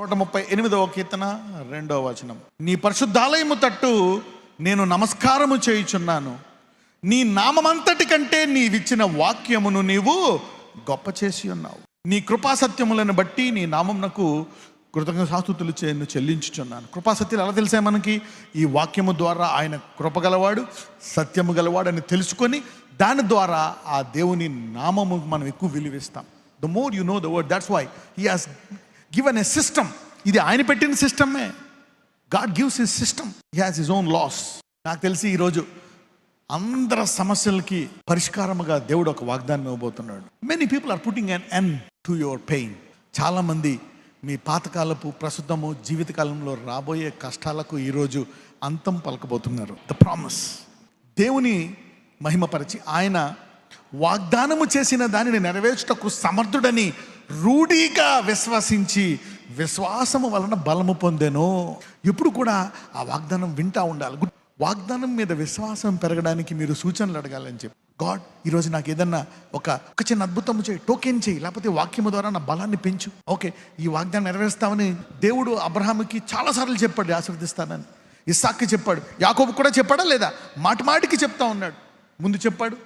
నూట ముప్పై ఎనిమిదవ కీర్తన రెండవ వచనం. నీ పరిశుద్ధాలయము తట్టు నేను నమస్కారము చేయుచున్నాను. నీ నామమంతటి కంటే నీవిచ్చిన వాక్యమును నీవు గొప్ప చేసి ఉన్నావు. నీ కృపాసత్యములను బట్టి నీ నామమునకు కృతజ్ఞ సాస్తుతులు చేయను చెల్లించుచున్నాను. కృపాసత్యాలు ఎలా తెలిసే మనకి? ఈ వాక్యము ద్వారా ఆయన కృపగలవాడు సత్యము గలవాడు అని తెలుసుకొని దాని ద్వారా ఆ దేవుని నామము మనం ఎక్కువ విలువిస్తాం. The more you know the word that's why he has given a system ఇది ఆయన పెట్టిన సిస్టమే God gives his system he has his own laws నాకు తెలిసి ఈరోజు అందరి సమస్యలకి పరిష్కారముగా దేవుడు ఒక వాగ్దానం ఇవ్వబోతున్నాడు. Many people are putting an end to your pain చాలామంది మీ పాతకాలపు ప్రస్తుతము జీవితకాలంలో రాబోయే కష్టాలకు ఈరోజు అంతం పలకబోతున్నారు. ద ప్రామిస్ దేవుని మహిమపరిచి ఆయన వాగ్దానము చేసిన దానిని నెరవేర్చుటకు సమర్థుడని రూఢీగా విశ్వసించి విశ్వాసము వలన బలము పొందెను. ఎప్పుడు కూడా ఆ వాగ్దానం వింటా ఉండాలి. గుడ్- వాగ్దానం మీద విశ్వాసం పెరగడానికి మీరు సూచనలు అడగాలని చెప్పి. గాడ్ ఈరోజు నాకు ఏదన్నా ఒక ఒక చిన్న అద్భుతం చేయి టోకెన్ చేయి లేకపోతే వాక్యము ద్వారా నా బలాన్ని పెంచు. ఓకే ఈ వాగ్దానం నెరవేరుస్తామని దేవుడు అబ్రహాముకి చాలాసార్లు చెప్పాడు ఆశీర్వదిస్తానని. ఇస్సాక్కి చెప్పాడు యాకోబు కూడా చెప్పాడా లేదా? మాటి మాటికి చెప్తా ఉన్నాడు. ముందు చెప్పాడు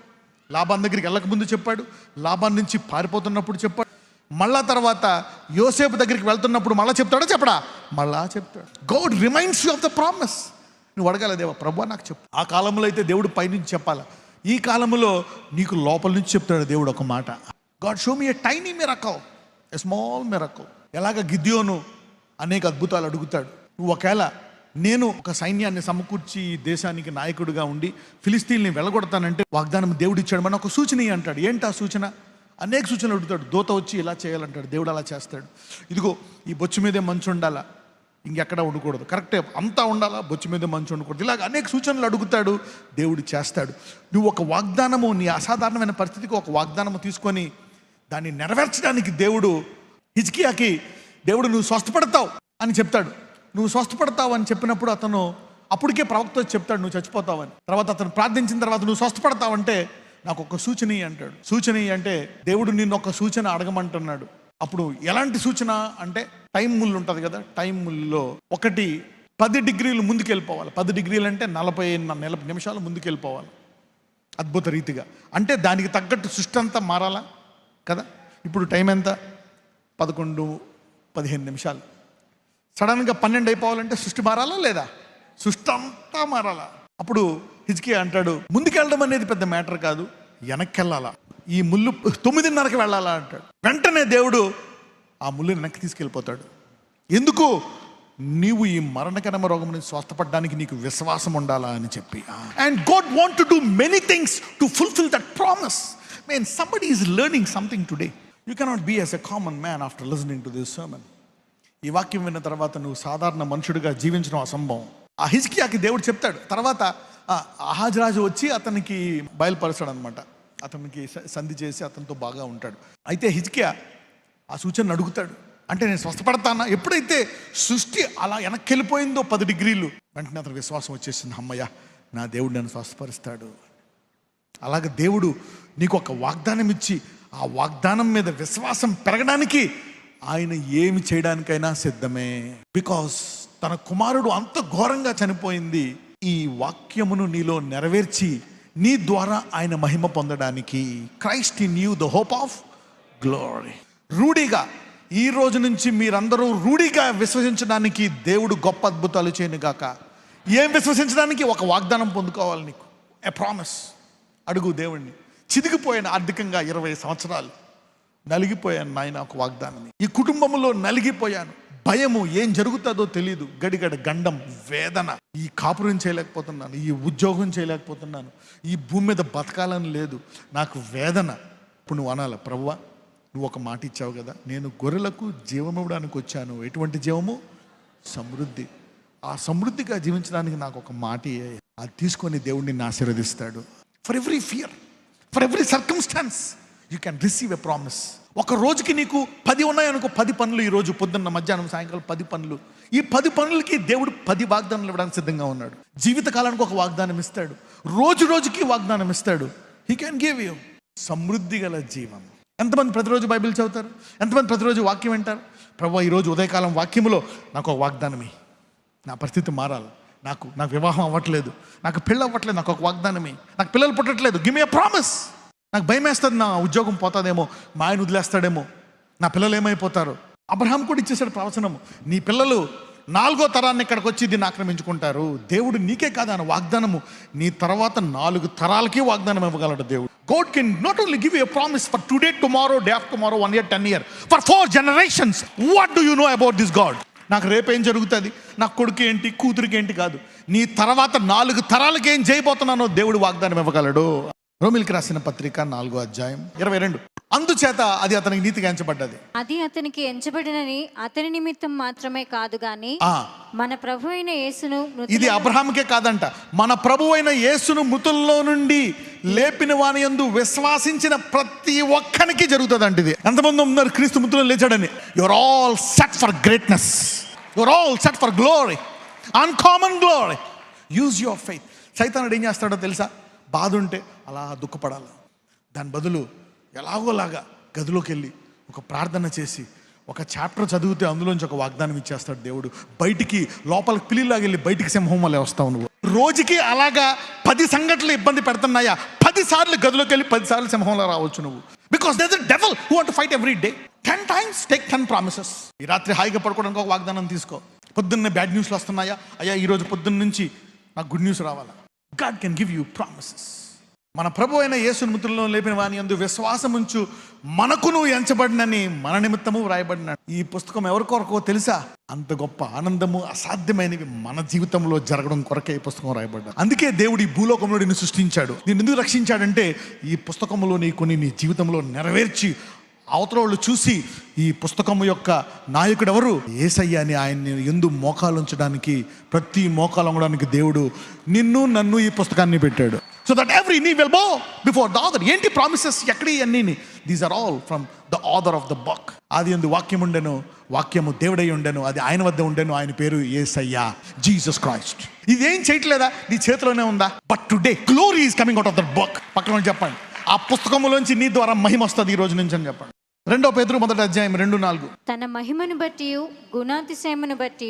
లాభాన్ దగ్గరికి వెళ్ళక ముందు చెప్పాడు లాభాన్ నుంచి పారిపోతున్నప్పుడు చెప్పాడు. మళ్ళా తర్వాత యోసేపు దగ్గరికి వెళ్తున్నప్పుడు మళ్ళీ చెప్తాడా చెప్పడా? మళ్ళా చెప్తాడు. God reminds you of the promise నువ్వు అడగాల దేవా ప్రభు నాకు చెప్పు. ఆ కాలంలో అయితే దేవుడు పైనుంచి చెప్పాలి. ఈ కాలంలో నీకు లోపల నుంచి చెప్తాడు దేవుడు ఒక మాట. God show me a tiny miracle a small miracle ఎలాగ గిద్యోను అనేక అద్భుతాలు అడుగుతాడు. నువ్వు ఒకవేళ నేను ఒక సైన్యాన్ని సమకూర్చి ఈ దేశానికి నాయకుడిగా ఉండి ఫిలిస్తీన్ని వెళ్ళగొడతానంటే వాగ్దానం దేవుడిచ్చాడు మన ఒక సూచన అంటాడు. ఏంటి ఆ సూచన? అనేక సూచనలు అడుగుతాడు. దోత వచ్చి ఇలా చేయాలంటాడు దేవుడు అలా చేస్తాడు. ఇదిగో ఈ బొచ్చు మీదే మంచు ఉండాలా? ఇంకెక్కడ ఉండకూడదు. కరెక్టే అంతా ఉండాలా? బొచ్చు మీద మంచు ఉండకూడదు. ఇలాగ అనేక సూచనలు అడుగుతాడు దేవుడు చేస్తాడు. నువ్వు ఒక వాగ్దానము నీ అసాధారణమైన పరిస్థితికి ఒక వాగ్దానము తీసుకొని దాన్ని నెరవేర్చడానికి దేవుడు హిజ్కియాకి దేవుడు నువ్వు స్వస్థపడతావు అని చెప్తాడు. నువ్వు స్వస్థపడతావు అని చెప్పినప్పుడు అతను అప్పటికే ప్రవక్త చెప్తాడు నువ్వు చచ్చిపోతావని తర్వాత అతను ప్రార్థించిన తర్వాత నువ్వు స్వస్థపడతావంటే నాకు ఒక సూచన అంటాడు. సూచన అంటే దేవుడు నిన్ను ఒక సూచన అడగమంటున్నాడు. అప్పుడు ఎలాంటి సూచన అంటే టైం ముళ్ళు ఉంటుంది కదా టైం ముల్లో ఒకటి పది డిగ్రీలు ముందుకు వెళ్ళిపోవాలి పది డిగ్రీలు అంటే నలభై నలభై నిమిషాలు ముందుకు వెళ్ళిపోవాలి అద్భుత రీతిగా. అంటే దానికి తగ్గట్టు సృష్టి అంతా మారాలా? కదా? ఇప్పుడు టైం ఎంత? పదకొండు పదిహేను నిమిషాలు. సడన్గా పన్నెండు అయిపోవాలంటే సృష్టి మారాలా లేదా? సృష్టి అంతా మారాలా? అప్పుడు హిజ్కి అంటాడు ముందుకెళ్ళడం అనేది పెద్ద మ్యాటర్ కాదు వెనక్కి వెళ్ళాలా ఈ ముళ్ళు తొమ్మిదిన్నరకి వెళ్ళాలా? అంటాడు. వెంటనే దేవుడు ఆ ముళ్ళు వెనక్కి తీసుకెళ్ళిపోతాడు. ఎందుకు? నీవు ఈ మరణకరమ రోగం నుంచి స్వస్థపడడానికి నీకు విశ్వాసం ఉండాలా? అని చెప్పి. And God want to do many things to fulfil that promise mean somebody is learning something today you cannot be as a common man after listening to this sermon ఈ వాక్యం విన్న తర్వాత నువ్వు సాధారణ మనుషుడిగా జీవించడం అసంభవం. ఆ హిజ్కియాకి దేవుడు చెప్తాడు తర్వాత అహాజరాజు వచ్చి అతనికి బయలుపరచాడు అనమాట అతనికి సంధి చేసి అతనితో బాగా ఉంటాడు. అయితే హిజ్కియా ఆ సూచన అడుగుతాడు. అంటే నేను స్వస్థపడతానా? ఎప్పుడైతే సృష్టి అలా వెనక్కి వెళ్ళిపోయిందో పది డిగ్రీలు వెంటనే అతను విశ్వాసం వచ్చేసింది. అమ్మయ్య నా దేవుడు నన్ను స్వస్థపరుస్తాడు. అలాగే దేవుడు నీకు ఒక వాగ్దానం ఇచ్చి ఆ వాగ్దానం మీద విశ్వాసం పెరగడానికి ఆయన ఏమి చేయడానికైనా సిద్ధమే. బికాస్ తన కుమారుడు అంత ఘోరంగా చనిపోయింది. ఈ వాక్యమును నీలో నెరవేర్చి నీ ద్వారా ఆయన మహిమ పొందడానికి Christ in you the hope of glory. రూఢిగా ఈ రోజు నుంచి మీరందరూ రూఢిగా విశ్వసించడానికి దేవుడు గొప్ప అద్భుతాలు చేయనుగాక ఏం విశ్వసించడానికి? ఒక వాగ్దానం పొందుకోవాలి నీకు. ఏ ప్రామిస్ అడుగు దేవుణ్ణి. చిదిగిపోయాను ఆర్థికంగా ఇరవై సంవత్సరాలు. నలిగిపోయాను నాయన ఒక వాగ్దానం ఈ కుటుంబంలో నలిగిపోయాను. భయము ఏం జరుగుతుందో తెలియదు గడిగడ గండం వేదన. ఈ కాపురం చేయలేకపోతున్నాను ఈ ఉద్యోగం చేయలేకపోతున్నాను ఈ భూమి మీద బతకాలని లేదు. నాకు వేదన. ఇప్పుడు నువ్వు అనాలి ప్రవ్వా నువ్వు ఒక మాట ఇచ్చావు కదా నేను గొర్రెలకు జీవం ఇవ్వడానికి వచ్చాను. ఎటువంటి జీవము? సమృద్ధి. ఆ సమృద్ధిగా జీవించడానికి నాకు ఒక మాట అది తీసుకొని దేవుడిని ఆశీర్వదిస్తాడు. For every fear for every circumstance you can receive a promise ఒక రోజుకి నీకు పది ఉన్నాయనుకో పది పనులు ఈరోజు పొద్దున్న మధ్యాహ్నం సాయంకాలం పది పనులు. ఈ పది పనులకి దేవుడు పది వాగ్దానాలు ఇవ్వడానికి సిద్ధంగా ఉన్నాడు. జీవితకాలానికి ఒక వాగ్దానం ఇస్తాడు. రోజు రోజుకి వాగ్దానం ఇస్తాడు. హీ క్యాన్ గివ్ యూ సమృద్ధి గల జీవం. ఎంతమంది ప్రతిరోజు బైబిల్ చదువుతారు? ఎంతమంది ప్రతిరోజు వాక్యం వింటారు? ప్రభు ఈరోజు ఉదయకాలం వాక్యములో నాకు ఒక వాగ్దానమే. నా పరిస్థితి మారాలి. నాకు నాకు వివాహం అవ్వట్లేదు. నాకు పెళ్ళి అవ్వట్లేదు. నాకు ఒక వాగ్దానమే. నాకు పిల్లలు పుట్టట్లేదు. గివ్ మీ ప్రామిస్ నాకు భయం వేస్తుంది నా ఉద్యోగం పోతుందేమో మా ఆయన వదిలేస్తాడేమో. నా పిల్లలు ఏమైపోతారు? అబ్రహాం కూడా ఇచ్చేసాడు ప్రవచనము నీ పిల్లలు నాలుగో తరాన్ని ఇక్కడికి వచ్చి దీన్ని ఆక్రమించుకుంటారు. దేవుడు నీకే కాదు ఆయన వాగ్దానము. నీ తర్వాత నాలుగు తరాలకి వాగ్దానం ఇవ్వగలడు దేవుడు. God can not only give a promise for today tomorrow day of tomorrow one year ten year for four generations what do you know about this God నాకు రేపేం జరుగుతుంది? నా కొడుకు ఏంటి? కూతురికి ఏంటి కాదు. నీ తర్వాత నాలుగు తరాలకి ఏం చేయబోతున్నానో దేవుడు వాగ్దానం ఇవ్వగలడు. రోమిల్కి రాసిన పత్రిక నాలుగో అధ్యాయం ఇరవై రెండు. అందుచేత అది అతనికి నీతిగా ఎంచబడ్డది. అది అతనికి ఎంచబడినని అతని నిమిత్తం మాత్రమే కాదు గాని మన ప్రభు అయిన యేసును మృతుల- ఇది అబ్రహాంకే కాదంట. మన ప్రభు అయిన యేసును మృతుల్లో నుండి లేపిన వాని యందు విశ్వాసించిన ప్రతి ఒక్కనికి జరుగుతుందంట ఇది. ఎంతమంది ఉన్నారు క్రీస్తు మృతుల్లో లేచాడని? Your all set for greatness your all set for glory uncommon glory use your faith సైతానుడు ఏం చేస్తాడో తెలుసా? బాధ ఉంటే అలా దుఃఖపడాలి. దాని బదులు ఎలాగోలాగా గదిలోకి వెళ్ళి ఒక ప్రార్థన చేసి ఒక చాప్టర్ చదివితే అందులోంచి ఒక వాగ్దానం ఇచ్చేస్తాడు దేవుడు. బయటికి లోపలికి పిల్లిలాగా వెళ్ళి బయటికి సింహం వల్ల వస్తావు నువ్వు. రోజుకి అలాగా పది సంఘటనలు ఇబ్బంది పెడుతున్నాయా? పది సార్లు గదిలోకి వెళ్ళి పది సార్లు సింహంలో రావచ్చు నువ్వు. Because the devil who want fight every day ten times take ten promises ఈ రాత్రి హాయిగా పడుకోవడానికి ఒక వాగ్దానం తీసుకో. పొద్దున్నే బ్యాడ్ న్యూస్లు వస్తున్నాయా? అయ్యా ఈరోజు పొద్దున్న నుంచి నాకు గుడ్ న్యూస్ రావాలా? God can give you promises మన ప్రభు అయిన యేసు మృతుల్లో లేపిన వాని అందు విశ్వాసముంచు మనకును ఎంచబడినని మన నిమిత్తము వ్రాయబడిన ఈ పుస్తకం ఎవరి కొరకో తెలుసా? అంత గొప్ప ఆనందము అసాధ్యమైనవి మన జీవితంలో జరగడం కొరకే ఈ పుస్తకం రాయబడ్డా అందుకే దేవుడు ఈ భూలోకంలో నిన్ను సృష్టించాడు. నేను ఎందుకు రక్షించాడంటే ఈ పుస్తకంలో నీ కొన్ని నీ జీవితంలో నెరవేర్చి అవతల వాళ్ళు చూసి ఈ పుస్తకం యొక్క నాయకుడు ఎవరు ఏసయ్య అని ఆయన్ని ఎందు మోకాలు ఉంచడానికి ప్రతి మోకాలు ఉండడానికి దేవుడు నిన్ను నన్ను ఈ పుస్తకాన్ని పెట్టాడు. So that every knee will bow before the author ఏంటి ప్రామిసెస్ ఎక్కడి అన్నీ these are all from the author of the book అది ఎందు వాక్యం ఉండెను వాక్యము దేవుడై ఉండెను అది ఆయన వద్ద ఉండెను ఆయన పేరు ఏసయ్యా జీసస్ క్రైస్ట్ ఇదేం చేయట్లేదా? నీ చేతిలోనే ఉందా? But today glory is coming out of the book పక్కన చెప్పండి. ఆ పుస్తకములోంచి నీ ద్వారా మహిమ వస్తుంది ఈ రోజు నుంచి అని చెప్పండి. రెండో పేదరు మొదటి అధ్యాయం రెండు నాలుగు. తన మహిమను బట్టి గుణాతిశయమును బట్టి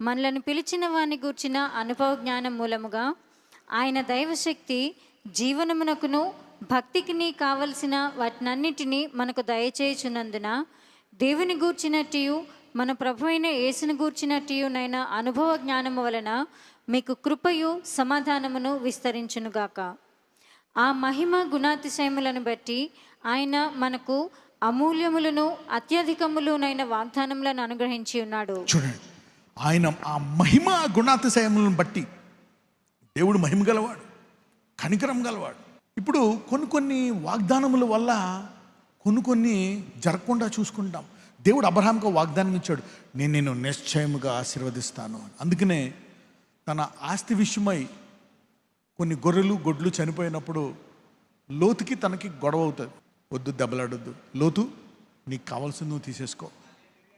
మనలను పిలిచిన వాని గూర్చిన అనుభవ జ్ఞానం మూలముగా ఆయన దైవశక్తి జీవనమునకును భక్తికిని కావలసిన వాటినన్నిటినీ మనకు దయచేయుచున్నందున దేవుని గూర్చినట్టు మన ప్రభు అయిన యేసును గూర్చినట్టునైన అనుభవ జ్ఞానము వలన మీకు కృపయు సమాధానమును విస్తరించునుగాక. ఆ మహిమ గుణాతిశయములను బట్టి ఆయన మనకు అమూల్యములను అత్యధికములునైన వాగ్దానములను అనుగ్రహించి ఉన్నాడు. చూడండి ఆయన ఆ మహిమ గుణాతిశయములను బట్టి దేవుడు మహిమ గలవాడు కనికరం గలవాడు. ఇప్పుడు కొన్ని కొన్ని వాగ్దానముల వల్ల కొన్ని కొన్ని జరగకుండా చూసుకుంటాం. దేవుడు అబ్రహాంకు వాగ్దానం ఇచ్చాడు నేను నేను నిశ్చయముగా ఆశీర్వదిస్తాను అందుకనే తన ఆస్తి విషయమై కొన్ని గొర్రెలు గొడ్లు చనిపోయినప్పుడు లోతుకి తనకి గొడవ అవుతుంది. వద్దు దెబ్బలాడొద్దు. లోతు నీకు కావాల్సింది నువ్వు తీసేసుకో.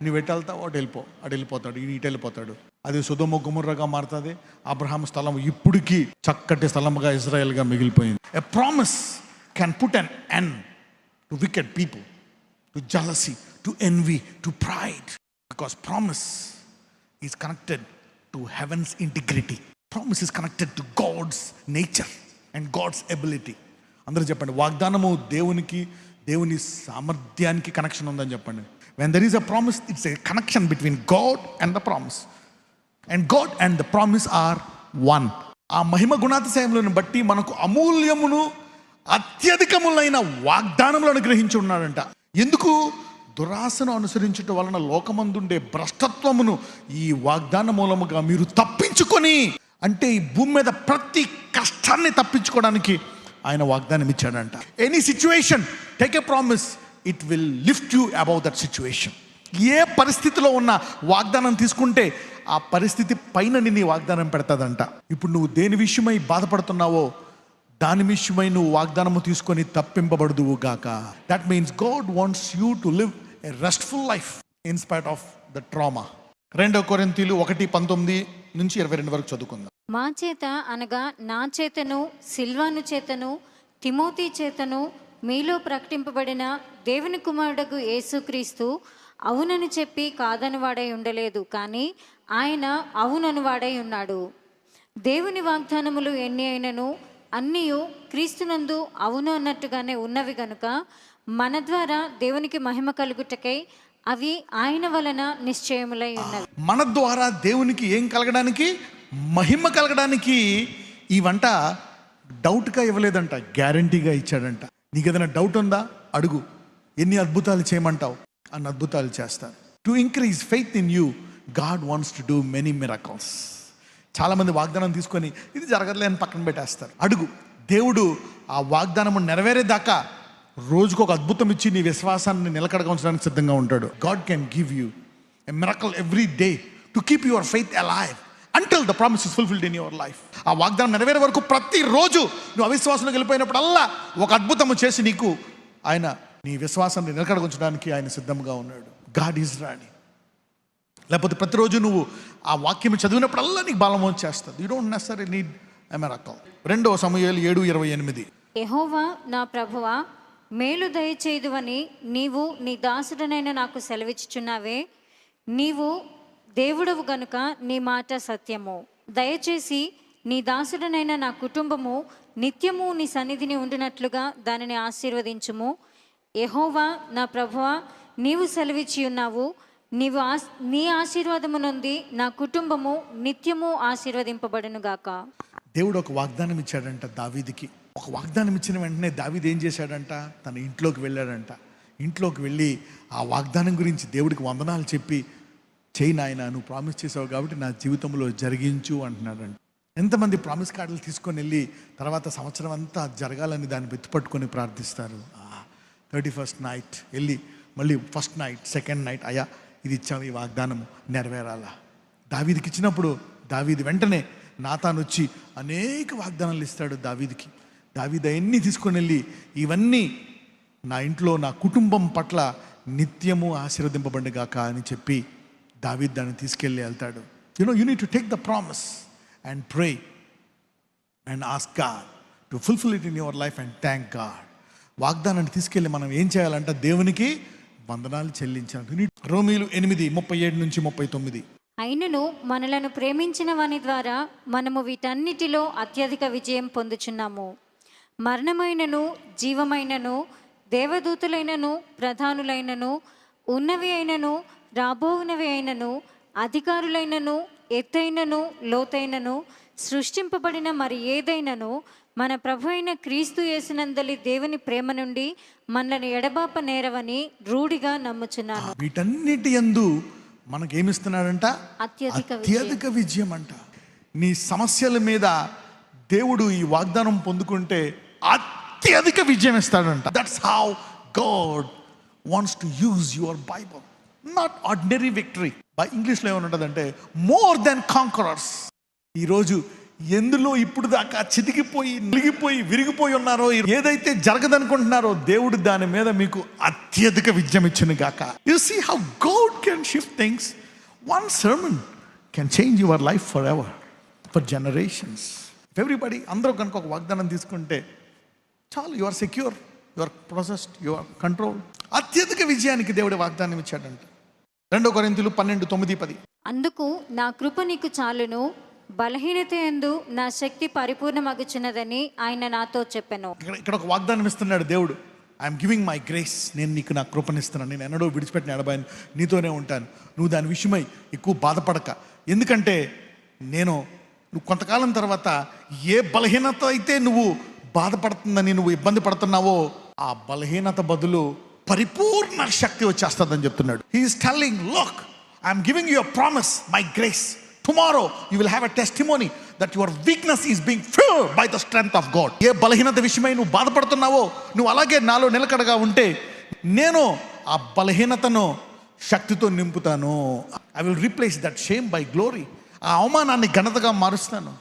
నువ్వు ఎటు వెళ్తావు అటు వెళ్ళిపో. అటు వెళ్ళిపోతాడు ఇటు వెళ్ళిపోతాడు అది సుధమ గుమర్రగా మారుతుంది. అబ్రహాం స్థలం ఇప్పటికీ చక్కటి స్థలముగా ఇజ్రాయెల్గా మిగిలిపోయింది. A promise can put an end to wicked people to jealousy to envy to pride because promise is connected to heavens integrity promise is connected to God's nature and God's ability అందరూ చెప్పండి వాగ్దానము దేవునికి దేవుని సామర్థ్యానికి connection ఉందని చెప్పండి. When there is a promise it's a connection between God and the promise and God and the promise are one ఆ మహిమ గుణాతిశయములను బట్టి మనకు అమూల్యమును అత్యధికములైన వాగ్దానములు అనుగ్రహించి ఉన్నాడంట. ఎందుకు? దురాశను అనుసరించటం వలన లోకమందుండే భ్రష్టత్వమును ఈ వాగ్దాన మూలముగా మీరు తప్పించుకొని అంటే ఈ భూమి మీద ప్రతి కష్టాన్ని తప్పించుకోవడానికి ఆయన వాగ్దానం ఇచ్చాడంట. Any situation take a promise it will lift you above that situation ఏ పరిస్థితిలో ఉన్న వాగ్దానం తీసుకుంటే ఆ పరిస్థితి పైన నిన్ను వాగ్దానం పెడతాదంట. ఇప్పుడు నువ్వు దేని విషయమై బాధపడుతున్నావో దాని విషయమై నువ్వు వాగ్దానము తీసుకొని తప్పింపబడదువు గాక. That means God wants you to live a restful life inspire of the trauma రెండో కొరింతీలు ఒకటి పంతొమ్మిది నుంచి ఇరవై రెండు వరకు చదువుకుందాం. మా చేత అనగా నా చేతను సిల్వాను చేతను తిమోతి చేతను మీలో ప్రకటింపబడిన దేవుని కుమారుడకు యేసుక్రీస్తు అవునని చెప్పి కాదని వాడై ఉండలేదు కానీ ఆయన అవునని వాడై ఉన్నాడు. దేవుని వాగ్దానములు ఎన్ని అయినను అన్నీయు క్రీస్తునందు అవును అన్నట్టుగానే ఉన్నవి గనుక మన ద్వారా దేవునికి మహిమ కలుగుటకై అవి ఆయన వలన నిశ్చయములై ఉన్నవి. మన ద్వారా దేవునికి ఏం కలగడానికి? మహిమ కలగడానికి ఈ వంట డౌట్గా ఇవ్వలేదంట గ్యారంటీగా ఇచ్చాడంట. నీకు ఏదైనా డౌట్ ఉందా? అడుగు. ఎన్ని అద్భుతాలు చేయమంటావు? అన్ని అద్భుతాలు చేస్తాను. To increase faith in you God wants to do many miracles చాలామంది వాగ్దానం తీసుకొని ఇది జరగదులే అని పక్కన పెట్టేస్తారు. అడుగు. దేవుడు ఆ వాగ్దానము నెరవేరేదాకా రోజుకు ఒక అద్భుతం ఇచ్చి నీ విశ్వాసాన్ని నిలకడగా ఉంచడానికి సిద్ధంగా ఉంటాడు. God can give you a miracle every day to keep your faith alive until the promise is fulfilled in your life ఆ వాగ్దానం నెరవేరే వరకు ప్రతిరోజు నువ్వు అవిశ్వాసంలోకి వెళ్ళిపోయినప్పుడల్లా ఒక అద్భుతము చేసి నీకు ఆయన నీ విశ్వాసాన్ని నిలకడగుంచడానికి ఆయన సిద్ధంగా ఉన్నాడు. గాడ్ ఈజ్ రాణి. లేకపోతే ప్రతిరోజు నువ్వు ఆ వాక్యం చదివినప్పుడల్లా నీకు బలం వచ్చేస్తుంది. You don't necessary need a miracle రెండవ సమయాలు ఏడు ఇరవై ఎనిమిది. యెహోవా నా ప్రభువా మేలు దయచేదువని నీవు నీ దాసుడనైన నాకు సెలవిచ్చుచున్నావే. నీవు దేవుడవు గనుక నీ మాట సత్యము. దయచేసి నీ దాసుడనైన నా కుటుంబము నిత్యము నీ సన్నిధిని ఉండినట్లుగా దానిని ఆశీర్వదించుము. ఎహోవా నా ప్రభువ నీవు సెలవిచ్చి ఉన్నావు. నీవు ఆశ్ నీ ఆశీర్వాదము నుండి నా కుటుంబము నిత్యము ఆశీర్వదింపబడునుగాక. దేవుడు ఒక వాగ్దానం ఇచ్చాడంట దావీదికి. ఒక వాగ్దానం ఇచ్చిన వెంటనే దావీది ఏం చేశాడంట? తన ఇంట్లోకి వెళ్ళాడంట. ఇంట్లోకి వెళ్ళి ఆ వాగ్దానం గురించి దేవుడికి వందనాలు చెప్పి చేయి నాయన నువ్వు ప్రామిస్ చేసావు కాబట్టి నా జీవితంలో జరిగించు అంటున్నాడండి ఎంతమంది ప్రామిస్ కార్డులు తీసుకొని వెళ్ళి తర్వాత సంవత్సరం అంతా జరగాలని దాన్ని వెతుపట్టుకొని ప్రార్థిస్తారు. థర్టీ ఫస్ట్ నైట్ వెళ్ళి మళ్ళీ ఫస్ట్ నైట్ సెకండ్ నైట్ అయ్యా ఇది ఇచ్చాము ఈ వాగ్దానం నెరవేరాలా? దావీదికి ఇచ్చినప్పుడు దావీది వెంటనే నాతాను వచ్చి అనేక వాగ్దానాలు ఇస్తాడు దావీదికి. దావీది అవన్నీ తీసుకొని వెళ్ళి ఇవన్నీ నా ఇంట్లో నా కుటుంబం పట్ల నిత్యము ఆశీర్వదింపబడిగాక అని చెప్పి దావిద్ దాన్ని తీసుకెళ్ళి వెళ్తాడు. You know you need to take the promise and pray and ask God to fulfil it in your life and thank God వాగ్దానాన్ని తీసుకెళ్ళి మనం ఏం చేయాలంటే దేవునికి వందనాలు చెల్లించాలి. రోమిలు ఎనిమిది ముప్పై ఏడు నుంచి ముప్పై తొమ్మిది. అయినను మనలను ప్రేమించిన వాని ద్వారా మనము వీటన్నిటిలో అత్యధిక విజయం పొందుచున్నాము. మరణమైనను జీవమైనను దేవదూతులైనను ప్రధానులైనను ఉన్నవి అయినను రాబోవునవి అయినను అధికారులైనను ఎత్తైనను లోతైనను సృష్టింపబడిన మరి ఏదైనను మన ప్రభు అయిన క్రీస్తు యేసునందలి దేవుని ప్రేమ నుండి మనల్ని ఎడబాప నేరవని రూఢిగా నమ్ముచున్నాను. వీటన్నిటి యందు మనకేమిస్తున్నాడంట? అత్యధిక అత్యధిక విజయం. అంట నీ సమస్యల మీద దేవుడు ఈ వాగ్దానం పొందుకుంటే అత్యధిక విజయం ఇస్తాడంట. That's how God wants to use your Bible not ordinary victory by ఇంగ్లీష్లో ఏమనుంటుందంటే మోర్ దెన్ కాంకరర్స్ ఈరోజు ఎందులో ఇప్పుడు దాకా చితికిపోయి నిలిగిపోయి విరిగిపోయి ఉన్నారో ఏదైతే జరగదనుకుంటున్నారో దేవుడు దాని మీద మీకు అత్యధిక విజయం ఇచ్చిన గాక you see how God can shift things one sermon can change your life forever for generations everybody అందరూ కనుక ఒక వాగ్దానం తీసుకుంటే చాలు you are secure you are processed you are control అత్యధిక విజయానికి దేవుడు వాగ్దానం ఇచ్చాడంటే. రెండో కొరింతలు పన్నెండు తొమ్మిది పది. అందుకు నా కృప నీకు చాలును బలహీనత ఎందు నా శక్తి పరిపూర్ణమగుచున్నదని ఆయన నాతో చెప్పెను. ఇక్కడ ఒక వాగ్దానం ఇస్తున్నాడు దేవుడు. ఐఎమ్ గివింగ్ మై గ్రేస్ నేను నీకు నా కృపనిస్తున్నాను. నేను ఎన్నడూ విడిచిపెట్టిన ఎడబాయను నీతోనే ఉంటాను. నువ్వు దాని విషయమై ఎక్కువ బాధపడక. ఎందుకంటే నేను నువ్వు కొంతకాలం తర్వాత ఏ బలహీనత అయితే నువ్వు బాధపడుతుందని నువ్వు ఇబ్బంది పడుతున్నావో ఆ బలహీనత బదులు పరిపూర్ణ శక్తి వచ్చేస్తుందని చెప్తున్నాడు. He is telling look I'm giving your promise my grace tomorrow you will have a testimony that your weakness is being fill by the strength of God ఏ బలహీనత విషయమై నువ్వు బాధపడుతున్నావో నువ్వు అలాగే నాలో నిలకడగా ఉంటే నేను ఆ బలహీనతను శక్తితో నింపుతాను. I will replace that shame by glory ఆ అవమానాన్ని ఘనతగా మారుస్తాను.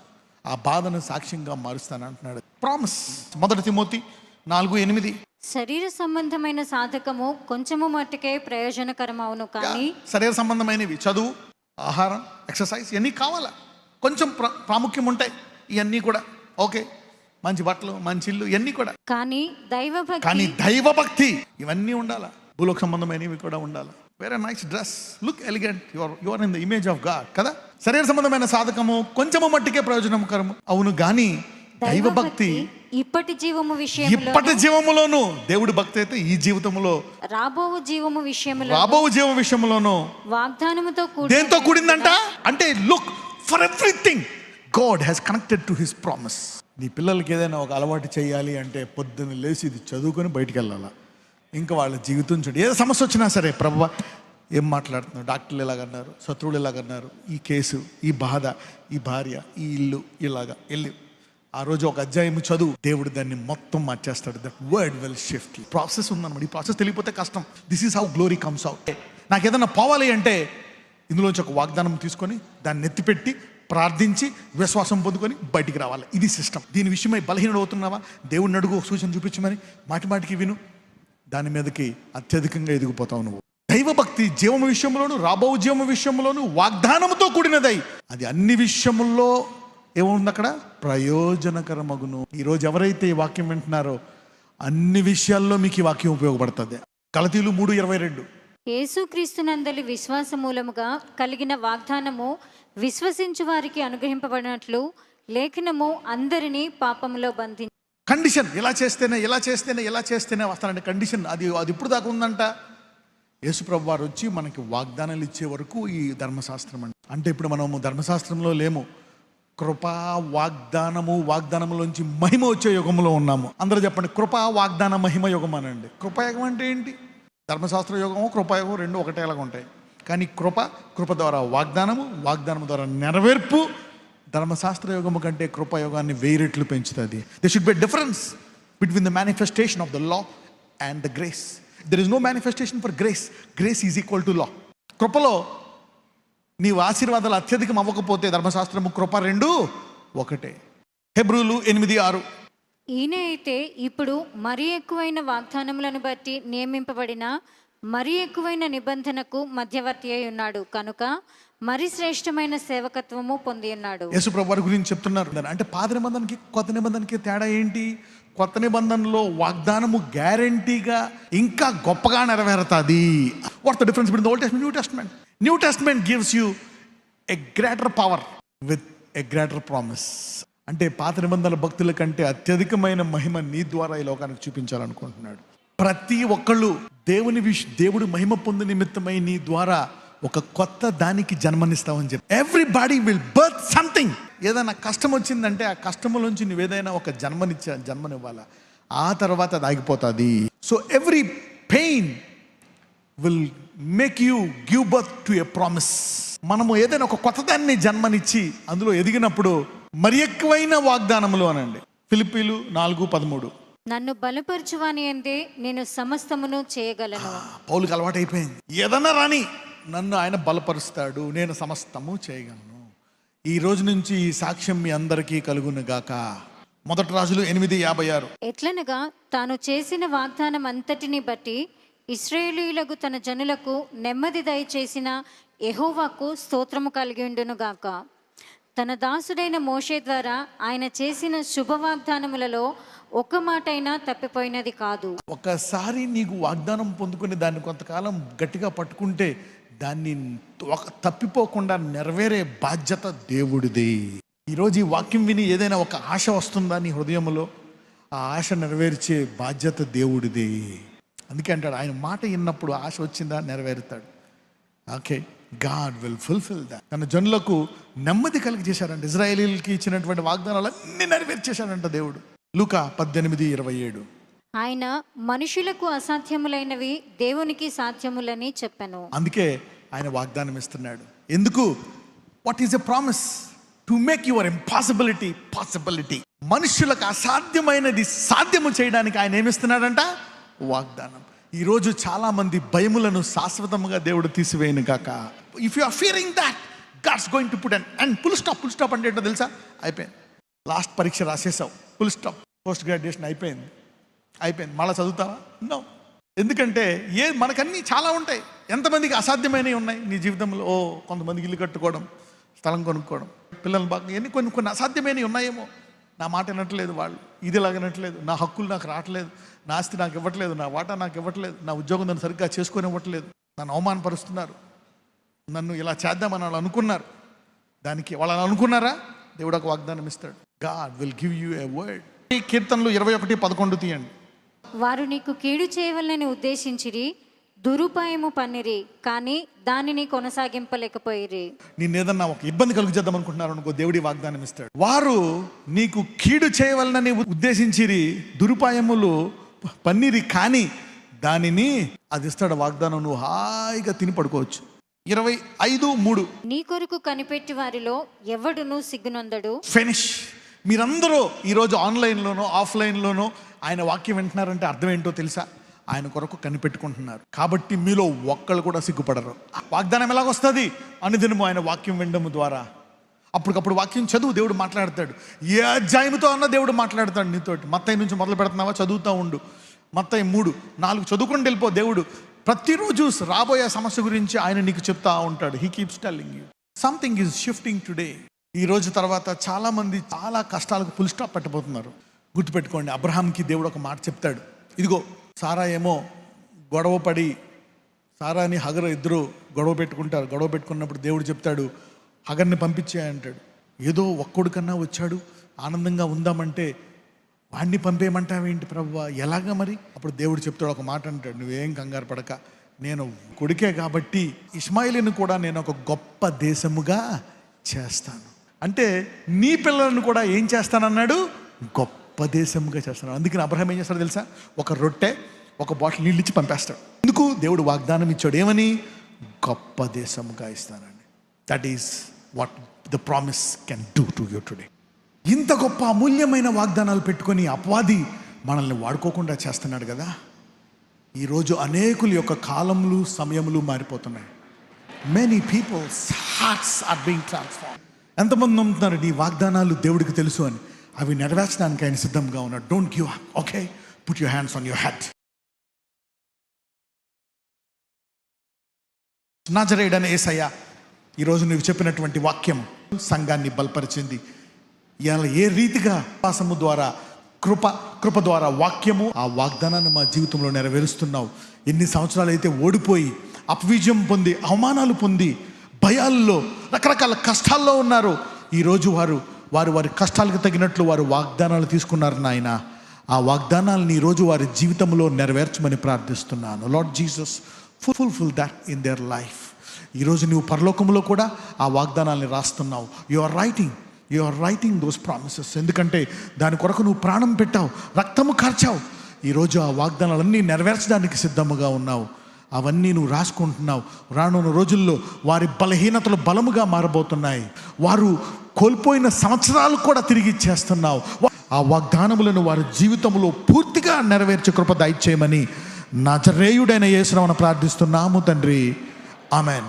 ఆ బాధను సాక్ష్యంగా మారుస్తాను అంటున్నాడు. ప్రామిస్ మొదటి తిమోతి నాలుగు ఎనిమిది. శరీర సంబంధమైన సాధకము కొంచెము మట్టుకే ప్రయోజనకరమవును కానీ శరీర సంబంధమైనవి చదువు ఆహారం ఎక్సర్సైజ్ ఇవన్నీ కావాలా? కొంచెం ప్ర ప్రాముఖ్యం ఉంటాయి ఇవన్నీ కూడా. ఓకే మంచి బట్టలు మంచి ఇల్లు ఇవన్నీ కూడా. కానీ దైవ కానీ భక్తి దైవభక్తి ఇవన్నీ ఉండాలా? భూలోక సంబంధమైనవి కూడా ఉండాలి? వేరే nice dress look elegant your your in the image of God కదా? శరీర సంబంధమైన సాధకము కొంచెము మట్టికే ప్రయోజనకరము. అవును గాని దైవభక్తి ఇప్పటి జీవము విషయంలో ఇప్పటి జీవములోను దేవుడి భక్తి అయితే ఈ జీవితంలో రాబో జీవము విషయంలో రాబో జీవ విషయంలోను వాగ్దానముతో కూడి దేంతో కూడిందంట? అంటే look for everything God has connected to his promise నీ పిల్లలకి ఏదైనా ఒక అలవాటు చేయాలి అంటే పొద్దున్న లేచి ఇది చదువుకొని బయటికి వెళ్ళాలా? ఇంకా వాళ్ళ జీవితం చూడండి ఏ సమస్య వచ్చినా సరే ప్రభు ఏం మాట్లాడుతున్నారు డాక్టర్లు ఎలాగన్నారు? శత్రువులు ఎలాగన్నారు? ఈ కేసు ఈ బాధ ఈ భార్య ఈ ఇల్లు ఇలాగా వెళ్ళి ఆ రోజు ఒక అధ్యాయం చదువు. దేవుడు దాన్ని మొత్తం మార్చేస్తాడు. That word will shift process ఉందన్నమాట ఈ ప్రాసెస్ తెలియపోతే కష్టం. This is how glory comes out నాకు ఏదైనా పోవాలి అంటే ఇందులోంచి ఒక వాగ్దానం తీసుకొని దాన్ని ఎత్తిపెట్టి ప్రార్థించి విశ్వాసం పొందుకొని బయటికి రావాలి. ఇది సిస్టమ్ దీని విషయమై బలహీనుడు అవుతున్నావా? దేవుడిని అడుగు ఒక సూచన చూపించమని మాటి మాటికి విను. దాని మీదకి అత్యధికంగా ఎదిగిపోతావు నువ్వు. దైవభక్తి జీవం విషయంలోను రాబో జీవమ విషయంలోను వాగ్దానంతో కూడినదై. అది అన్ని విషయముల్లో ఏముంది అక్కడ? ప్రయోజనకరమగును. ఈరోజు ఎవరైతే ఈ వాక్యం వింటున్నారో అన్ని విషయాల్లో మీకు ఈ వాక్యం ఉపయోగపడుతుంది. కలతీలు మూడు ఇరవై రెండు. యేసుక్రీస్తునందలి విశ్వాస మూలముగా కలిగిన వాగ్దానము విశ్వసించు వారికి అనుగ్రహింపబడినట్లు లేఖనము అందరినీ పాపములో బంధించి కండిషన్. ఇలా చేస్తేనే ఇలా చేస్తేనే ఇలా చేస్తేనే వస్తానంటే కండిషన్. అది అది ఇప్పుడు దాకా ఉందంట. యేసుప్రభు వారు వచ్చి మనకి వాగ్దానాలు ఇచ్చే వరకు ఈ ధర్మశాస్త్రం అంటే ఇప్పుడు మనము ధర్మశాస్త్రంలో లేము. కృపా వాగ్దానము వాగ్దానములోంచి మహిమ వచ్చే యుగంలో ఉన్నాము. అందరూ చెప్పండి కృపా వాగ్దాన మహిమ యుగం అనండి. కృపాయుగం అంటే ఏంటి? ధర్మశాస్త్ర యుగము కృపాయుగం రెండు ఒకటేలాగా ఉంటాయి. కానీ కృప కృప ద్వారా వాగ్దానము వాగ్దానం ద్వారా నెరవేర్పు ధర్మశాస్త్ర యుగము కంటే కృపయోగాన్ని వెయ్యి రెట్లు పెంచుతుంది. They should be difference between the manifestation of the law and the grace there is no manifestation for grace grace is equal to law కృపలో నీవు ఆశీర్వాదాలు అత్యధికం అవ్వకపోతే ధర్మశాస్త్రము కృప రెండు ఒకటే. హెబ్రూలు ఎనిమిది ఆరు. ఈయన అయితే ఇప్పుడు మరీ ఎక్కువైన వాగ్దానములను బట్టి నియమింపబడిన మరీ ఎక్కువైన నిబంధనకు మధ్యవర్తి అయి ఉన్నాడు. కనుక మరి శ్రేష్టమైన సేవకత్వము పొంది ఉన్నాడు. యేసుప్రభు వారి గురించి చెప్తున్నారు. అంటే పాత నిబంధనకి కొత్త నిబంధనకి తేడా ఏంటి? కొత్త నిబంధనలో వాగ్దానము గ్యారంటీగా ఇంకా గొప్పగా నెరవేరుతుంది. What the difference between the Old Testament New Testament New Testament gives you a greater power with a greater promise అంటే పాత నిబంధనల భక్తుల కంటే అత్యధికమైన మహిమ నీ ద్వారా ఈ లోకానికి చూపించాలనుకుంటున్నాడు. ప్రతి ఒక్కళ్ళు దేవుని విష్ దేవుడు మహిమ పొందు నిమిత్తమై నీ ద్వారా ఒక కొత్త దానికి జన్మనిస్తావని చెప్పి. ఎవ్రీబాడీ విల్ బర్త్ సంథింగ్ ఏదైనా కష్టం వచ్చిందంటే ఆ కష్టములోంచి నువ్వు ఏదైనా ఒక జన్మనిచ్చా జన్మనివ్వాలా? ఆ తర్వాత అది ఆగిపోతుంది. So every pain will make you give birth to a promise మనము ఏదైనా ఒక కొత్త దాన్ని జన్మనిచ్చి అందులో ఎదిగినప్పుడు మరి ఎక్కువైన వాగ్దానములు అనండి. ఫిలిపీలు నాలుగు పదమూడు. నన్ను బలపరచువాని అందే నేను సమస్తమును చేయగలను. పౌలుకి అలవాటు అయిపోయింది. ఏదన్నా రాని నన్ను ఆయన బలపరుస్తాడు నేను సమస్తము చేయగలను. ఈ రోజు నుంచి ఈ సాక్ష్యం మీ అందరికీ కలుగును గాక. మొదటి రాజులు ఎనిమిది యాభై ఆరు. ఎట్లనగా తాను చేసిన వాగ్దానం అంతటిని బట్టి ఇస్రాయేలీలకు తన జనులకు నెమ్మది దయచేసిన ఎహోవాకు స్తోత్రము కలిగి ఉండునుగాక. తన దాసుడైన మోషే ద్వారా ఆయన చేసిన శుభవాగ్దానములలో ఒక్క మాటైనా తప్పిపోయినది కాదు. ఒకసారి నీకు వాగ్దానం పొందుకుని దాన్ని కొంతకాలం గట్టిగా పట్టుకుంటే దాన్ని తప్పిపోకుండా నెరవేరే బాధ్యత దేవుడిది. ఈరోజు ఈ వాక్యం విని ఏదైనా ఒక ఆశ వస్తుందా నీ హృదయంలో ఆ ఆశ నెరవేర్చే బాధ్యత దేవుడిది. అందుకే అంటాడు ఆయన మాట విన్నప్పుడు ఆశ వచ్చిందా? నెరవేరుతాడు. Okay God will fulfil that తన జనులకు నెమ్మది కలిగి చేశాడంట ఇజ్రాయేలీలకి ఇచ్చినటువంటి వాగ్దానాలు అన్ని నెరవేర్చేశాడంట దేవుడు. లూకా పద్దెనిమిది ఇరవై ఏడు. ఆయన మనుషులకు అసాధ్యములైనవి దేవునికి సాధ్యములని చెప్పాను. అందుకే ఆయన వాగ్దానం ఇస్తున్నాడు. ఎందుకు? What is a promise to make your impossibility possibility మనుషులకు అసాధ్యమైనది సాధ్యము చేయడానికి ఆయన ఏమిస్తున్నాడంట వాగ్దానం. ఈరోజు చాలామంది భయములను శాశ్వతముగా దేవుడు తీసివేయను కాక if you are fearing that God's going to put and and full stop full stop అంటే ఏంటో తెలుసా? అయిపోయింది. లాస్ట్ పరీక్ష రాసేసావు ఫుల్ స్టాప్ పోస్ట్ గ్రాడ్యుయేషన్ అయిపోయింది. అయిపోయింది. మళ్ళీ చదువుతావా? నో ఎందుకంటే ఏ మనకన్నీ చాలా ఉంటాయి. ఎంతమందికి అసాధ్యమైనవి ఉన్నాయి నీ జీవితంలో? ఓ కొంతమందికి ఇల్లు కట్టుకోవడం స్థలం కొనుక్కోవడం పిల్లలు బాగా ఎన్ని కొన్ని కొన్ని అసాధ్యమైనవి ఉన్నాయేమో. నా మాట వినట్లేదు వాళ్ళు. ఇది వినట్లేదు. నా హక్కులు నాకు రావట్లేదు. నా ఆస్తి నాకు ఇవ్వట్లేదు నా వాటా నాకు ఇవ్వట్లేదు నా ఉద్యోగం నన్ను సరిగ్గా చేసుకొని ఇవ్వట్లేదు నన్ను అవమానపరుస్తున్నారు నన్ను ఇలా చేద్దామని వాళ్ళు అనుకున్నారు. దానికి వాళ్ళని అనుకున్నారా? దేవుడు ఒక వాగ్దానం ఇస్తాడు. God will give you a word ఈ కీర్తనలు ఇరవై ఒకటి పదకొండు తీయండి. వారు నీకు కీడు చేయవలని ఉద్దేశించిరి దురుపాయము పన్నిరి కానీ దానిని కొనసాగింపలేకపోయిరి. నేను ఏదన్నా ఒక ఇబ్బంది కలుగు చేద్దాం అనుకుంటున్నారు అనుకో దేవుడి వాగ్దానం ఇస్తాడు. వారు నీకు కీడు చేయవలనని ఉద్దేశించిరి దురుపాయములు పన్నీరి కానీ దానిని అది ఇస్తాడు వాగ్దానం నువ్వు హాయిగా తిని పడుకోవచ్చు. ఇరవై ఐదు మూడు. నీ కొరకు కనిపెట్టి వారిలో ఎవడును సిగ్గునొందడు? ఫినిష్ మీరందరూ ఈరోజు ఆన్లైన్లోనో ఆఫ్లైన్లోనో ఆయన వాక్యం వింటున్నారంటే అర్థం ఏంటో తెలుసా? ఆయన కొరకు కనిపెట్టుకుంటున్నారు. కాబట్టి మీలో ఒక్కళ్ళు కూడా సిగ్గుపడరు. వాగ్దానం ఎలాగొస్తుంది? అనుదినము ఆయన వాక్యం వినడం ద్వారా. అప్పటికప్పుడు వాక్యం చదువు దేవుడు మాట్లాడతాడు. ఏ అధ్యాయంతో అన్న దేవుడు మాట్లాడతాడు నీతోటి. మత్తయ్య నుంచి మొదలు పెడుతున్నావా? చదువుతూ ఉండు. మత్తయ్య మూడు నాలుగు చదువుకొని వెళ్ళిపో. దేవుడు ప్రతిరోజు రాబోయే సమస్య గురించి ఆయన నీకు చెప్తా ఉంటాడు. He keeps telling you something is shifting today ఈ రోజు తర్వాత చాలామంది చాలా కష్టాలకు ఫుల్ స్టాప్ పెట్టబోతున్నారు. గుర్తుపెట్టుకోండి అబ్రహాంకి దేవుడు ఒక మాట చెప్తాడు. ఇదిగో సారా ఏమో గొడవ పడి సారాని హగర ఇద్దరు గొడవ పెట్టుకుంటారు. గొడవ పెట్టుకున్నప్పుడు దేవుడు చెప్తాడు హగర్ని పంపించే అంటాడు. ఏదో ఒక్కడు కన్నా వచ్చాడు ఆనందంగా ఉందామంటే వాడిని పంపేయమంటావేంటి ప్రభు ఎలాగా మరి? అప్పుడు దేవుడు చెప్తాడు ఒక మాట అంటాడు నువ్వేం కంగారు పడక. నేను కొడుకే కాబట్టి ఇస్మాయిలీని కూడా నేను ఒక గొప్ప దేశముగా చేస్తాను. అంటే నీ పిల్లలను కూడా ఏం చేస్తానన్నాడు? గొప్ప దేశముగా చేస్తాను. అందుకని అబ్రహం ఏం చేస్తాడు తెలుసా? ఒక రొట్టె ఒక బాటిల్ నీళ్ళు ఇచ్చి పంపేస్తాడు. ఎందుకు? దేవుడు వాగ్దానం ఇచ్చాడు ఏమని? గొప్ప దేశముగా ఇస్తానండి that is what the promise can do to you today ఇంత గొప్ప అమూల్యమైన వాగ్దానాలు పెట్టుకొని అపవాది మనల్ని వాడుకోకుండా చేస్తున్నాడు కదా. ఈరోజు అనేకుల యొక్క కాలములు సమయములు మారిపోతున్నాయి. Many people's hearts are being transform ఎంతమంది నమ్ముతున్నారు నీ వాగ్దానాలు దేవుడికి తెలుసు అని. అవి నెరవేర్చడానికి ఆయన సిద్ధంగా ఉన్నాడు. Don't give okay put your hands on your head నాజరేయుడని ఏసయ్యా ఈరోజు నువ్వు చెప్పినటువంటి వాక్యం సంఘాన్ని బలపరిచింది. ఇలా ఏ రీతిగా పాసము ద్వారా కృప కృప ద్వారా వాక్యము ఆ వాగ్దానాన్ని మా జీవితంలో నెరవేరుస్తున్నావు. ఎన్ని సంవత్సరాలు అయితే ఓడిపోయి అపవిజయం పొంది అవమానాలు పొంది భయాల్లో రకరకాల కష్టాల్లో ఉన్నారు. ఈరోజు వారు వారు వారి కష్టాలకు తగినట్లు వారు వాగ్దానాలు తీసుకున్నారు నాయన. ఆ వాగ్దానాలను ఈరోజు వారి జీవితంలో నెరవేర్చమని ప్రార్థిస్తున్నాను. Lord Jesus fulfil that in their life ఈరోజు నువ్వు పరలోకంలో కూడా ఆ వాగ్దానాల్ని రాస్తున్నావు. You are writing you are writing those promises ఎందుకంటే దాని కొరకు నువ్వు ప్రాణం పెట్టావు రక్తము కార్చావు. ఈరోజు ఆ వాగ్దానాలన్నీ నెరవేర్చడానికి సిద్ధముగా ఉన్నావు. అవన్నీ నువ్వు రాసుకుంటున్నావు. రానున్న రోజుల్లో వారి బలహీనతలు బలముగా మారబోతున్నాయి. వారు కోల్పోయిన సంవత్సరాలు కూడా తిరిగి ఇచ్చేస్తున్నావు. ఆ వాగ్దానములను వారి జీవితంలో పూర్తిగా నెరవేర్చే కృప దయచేయమని నజరేయుడైన యేసునామను ప్రార్థిస్తున్నాము తండ్రి. Amen.